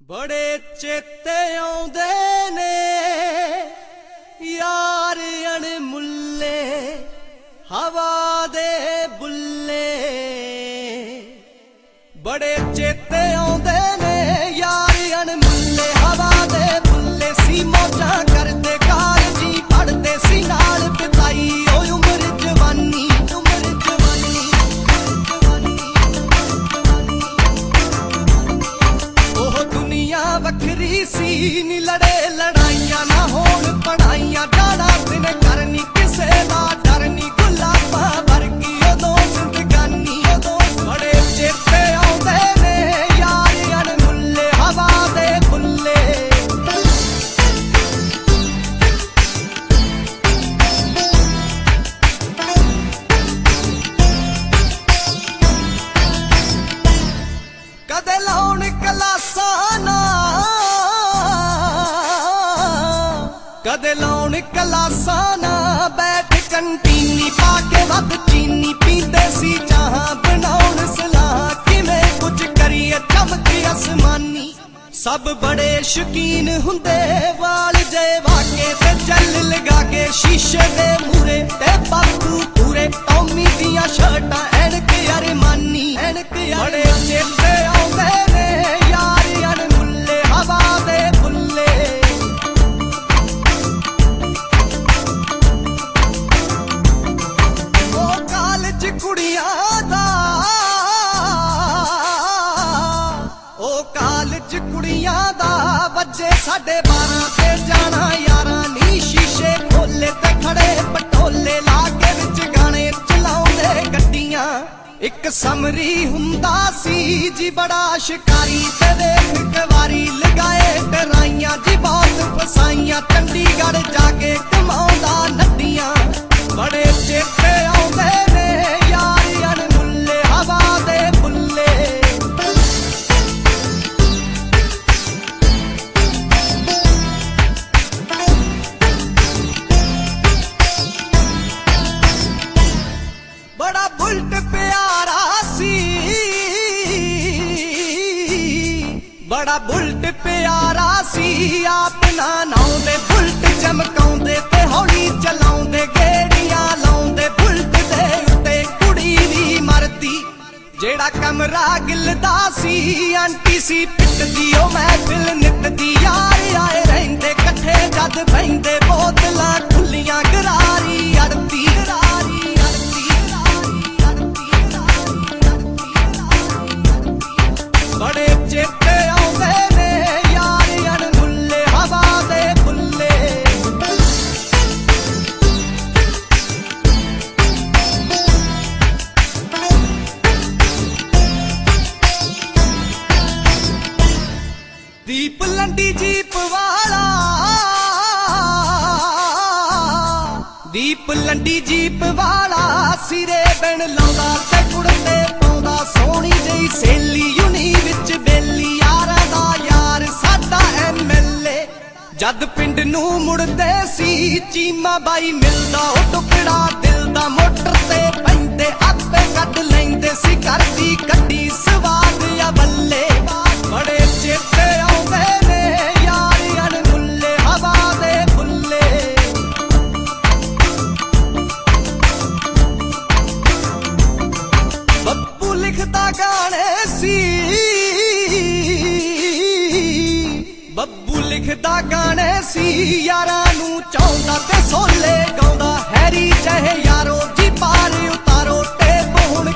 ਬੜੇ ਚੇਤੇ ਆਉਂਦੇ ਨੇ ਯਾਰ ਅਣਮੁੱਲੇ ਹਵਾ ਦੇ ਬੁੱਲੇ। ਬੜੇ ਚੇਤੇ ਦੁਨੀਆ ਵੱਖਰੀ ਸੀ ਨੀ ਕਦੇ ਲਾਉਣ ਕਲਾਸਾਂ ਨਾ ਬੈਠ ਕੰਟੀਨੀ ਪਾ ਕੇ ਵੱਧ ਚੀਨੀ ਪੀਂਦੇ ਸੀ ਚਾਹਾਂ ਬਣਾਉਣ ਸਲਾਹ। ਕਿਵੇਂ ਕੁਝ ਕਰੀਏ ਚਮਕ ਅਸਮਾਨੀ। ਸਭ ਬੜੇ ਸ਼ਕੀਨ ਹੁੰਦੇ, ਵਾਲ ਜੇ ਵਾਕੇ ਤੇ ਚੱਲ ਲਗਾ ਕੇ ਸ਼ੀਸ਼ੇ ਦੇ ਮੂਰੇ ਤੇ ਬਾਪੂ ਪੂਰੇ ਟੌਮੀ ਦੀਆਂ ਸ਼ਰਟਾਂ ਕਾਲਜ ਕੁੜੀਆਂ ਦਾ ਵੱਜੇ ਸਾਡੇ 12 ਤੇ ਜਾਣਾ ਯਾਰਾਂ ਨੀ, ਸ਼ੀਸ਼ੇ ਖੋਲੇ ਤੇ ਖੜੇ ਪਟੋਲੇ ਲਾ ਕੇ ਵਿੱਚ ਗਾਣੇ ਚਲਾਉਂਦੇ ਗੱਡੀਆਂ। ਇੱਕ ਸਮਰੀ ਹੁੰਦਾ ਸੀ ਜੀ ਬੜਾ ਸ਼ਿਕਾਰੀ ਤੇ ਵੇਖ ਕਵਾਰੀ ਲਗਾਏ, ਡਰਾਈਆਂ ਜੀ ਬਹੁਤ ਫਸਾਈਆਂ, ਚੰਡੀਗੜ੍ਹ ਜਾ ਕੇ ਬੜਾ ਬੁਲਟ ਪਿਆਰਾ ਸੀ, ਆਪਣਾ ਨਾਉਂਦੇ ਬੁਲਟ ਚਮਕਾਉਂਦੇ ਤੇ ਹੌਲੀ ਚਲਾਉਂਦੇ, ਗੇੜੀਆਂ ਲਾਉਂਦੇ, ਬੁਲਟ ਦੇ ਉੱਤੇ ਕੁੜੀ ਵੀ ਮਰਦੀ। ਜਿਹੜਾ ਕਮਰਾ ਗਿਲਦਾ ਸੀ, ਆਂਟੀ ਸੀ ਪਿੱਟਦੀ, ਉਹ ਮਹਿਫਿਲ ਨਿੱਤਦੀ। ਯਾਰ ਆਏ ਰਹਿੰਦੇ, ਇਕੱਠੇ ਜਦ ਬੈਂਦੇ ਬੋਤਲਾਂ ਖੁੱਲੀਆਂ ਗਰਾਰੀ ਅੜਦੀ ਗਰਾਰੀ ਅੜਦੀ। ਦੀਪ ਲੰਡੀ ਜੀਪ ਵਾਲਾ ਸਿਰੇ ਬਣ ਲਾਉਂਦਾ ਤੇ ਕੁੜਤੇ ਪਾਉਂਦਾ, ਸੋਹਣੀ ਜਿਹੀ ਸੇਲੀ ਯੂਨੀ ਵਿੱਚ ਬੇਲੀ, ਯਾਰਾਂ ਦਾ ਯਾਰ ਸਾਡਾ ਐਮਐਲਏ ਜਦ ਪਿੰਡ ਨੂੰ ਮੁੜਦੇ ਸੀ, ਚੀਮਾ ਬਾਈ ਮਿਲਦਾ, ਉਹ ਟੁਕੜਾ ਦਿਲ ਦਾ ਮੋਟਰ ਤੇ ਪੈਂਦੇ, ਆਪੇ ਕੱਢ ਲੈਂਦੇ ਸੀ ਕਰਦੀ ਕੱਢੀ ਸਵਾਦ ਆ ਬੱਲੇ। ਬੜੇ ਲਿਖਦਾ ਗਾਣੇ ਸੀ, ਯਾਰਾਂ ਨੂੰ ਚਾਹੁੰਦਾ ਤੇ ਸੋਲੇ ਗਾਉਂਦਾ। ਹੈਰੀ ਚਾਹੇ ਯਾਰੋ ਜੀ, ਪਾਰ ਉਤਾਰੋ ਟੇਪ ਹੁਣ